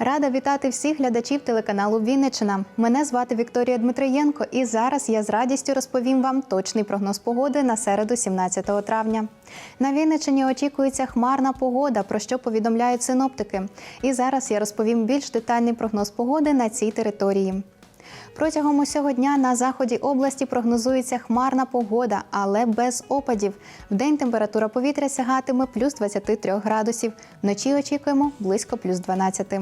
Рада вітати всіх глядачів телеканалу Вінниччина. Мене звати Вікторія Дмитриєнко, і зараз я з радістю розповім вам точний прогноз погоди на середу, 17 травня. На Вінниччині очікується хмарна погода, про що повідомляють синоптики. І зараз я розповім більш детальний прогноз погоди на цій території. Протягом усього дня на заході області прогнозується хмарна погода, але без опадів. Вдень температура повітря сягатиме плюс 23 градусів. Вночі очікуємо близько плюс 12.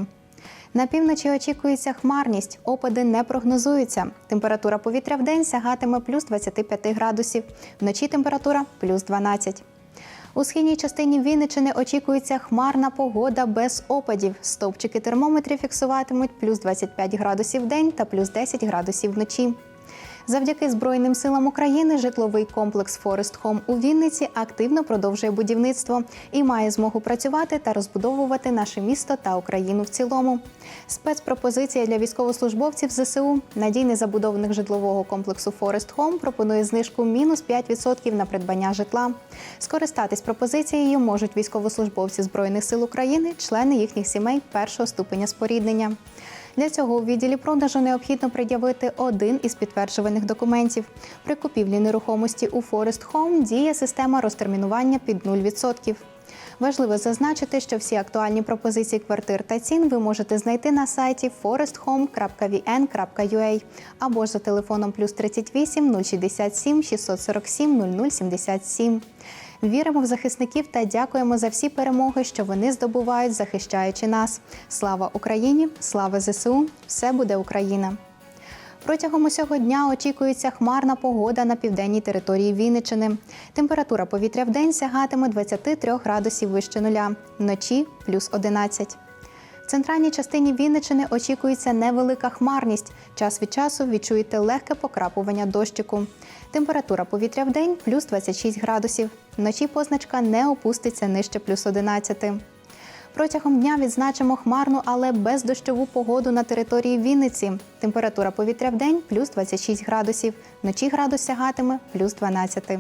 На півночі очікується хмарність, опади не прогнозуються. Температура повітря в день сягатиме плюс 25 градусів, вночі температура плюс 12. У східній частині Вінничини очікується хмарна погода без опадів. Стовпчики термометрів фіксуватимуть плюс 25 градусів в день та плюс 10 градусів вночі. Завдяки Збройним силам України житловий комплекс Форест Хом у Вінниці активно продовжує будівництво і має змогу працювати та розбудовувати наше місто та Україну в цілому. Спецпропозиція для військовослужбовців ЗСУ надійний забудовник житлового комплексу Форест Хом пропонує знижку мінус 5% на придбання житла. Скористатись пропозицією можуть військовослужбовці Збройних сил України, члени їхніх сімей першого ступеня споріднення. Для цього у відділі продажу необхідно пред'явити один із підтверджуваних документів. При купівлі нерухомості у Forest Home діє система розтермінування під 0%. Важливо зазначити, що всі актуальні пропозиції квартир та цін ви можете знайти на сайті foresthome.vn.ua або ж за телефоном плюс 38 067 647 0077. Віримо в захисників та дякуємо за всі перемоги, що вони здобувають, захищаючи нас. Слава Україні! Слава ЗСУ! Все буде Україна! Протягом усього дня очікується хмарна погода на південній території Вінничини. Температура повітря в день сягатиме 23 градусів вище нуля, вночі плюс 11. В центральній частині Вінничини очікується невелика хмарність. Час від часу відчуєте легке покрапування дощику. Температура повітря в день плюс 26 градусів. Вночі позначка не опуститься нижче плюс 11. Протягом дня відзначимо хмарну, але бездощову погоду на території Вінниці. Температура повітря в день плюс 26 градусів. Вночі градус сягатиме плюс 12.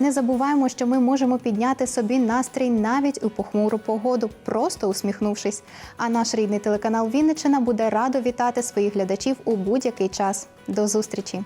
Не забуваємо, що ми можемо підняти собі настрій навіть у похмуру погоду, просто усміхнувшись. А наш рідний телеканал Вінничина буде радо вітати своїх глядачів у будь-який час. До зустрічі!